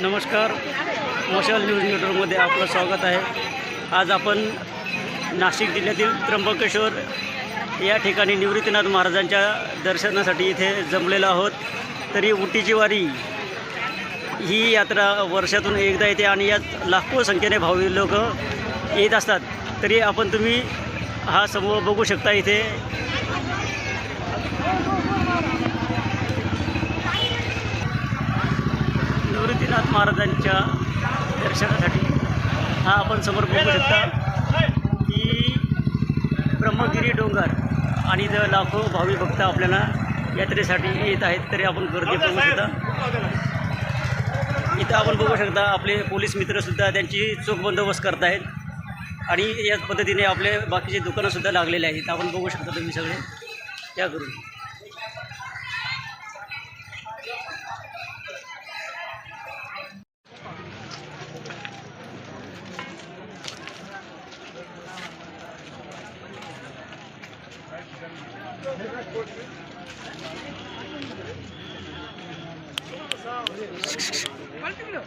नमस्कार मशाल न्यूज नेटवर्कमध्ये आपलं स्वागत आहे. आज आपण नाशिक जिल्ह्यातील त्र्यंबकेश्वर या ठिकाणी निवृत्तीनाथ महाराजांच्या दर्शनासाठी इथे जमलेलो आहोत. तरी उटीची वारी ही यात्रा वर्षातून एकदा येते आणि यात लाखो संख्येने भावी लोक येत असतात. तरी आपण तुम्ही हा समूह बघू शकता इथे. निवृत्तीनाथ महाराजांच्या दर्शनासाठी हा आपण समोर बघू शकता की ब्रह्मगिरी डोंगर आणि इथं लाखो भावी भक्त आपल्याला यात्रेसाठी येत आहेत तरी आपण गर्दी बघू शकता. इथं आपण बघू शकता आपले पोलीस मित्रसुद्धा त्यांची चोख बंदोबस्त करत आहेत आणि याच पद्धतीने आपले बाकीचे दुकानंसुद्धा लागलेले आहेत. आपण बघू शकता तुम्ही सगळे. या करून. 빨리 끌려.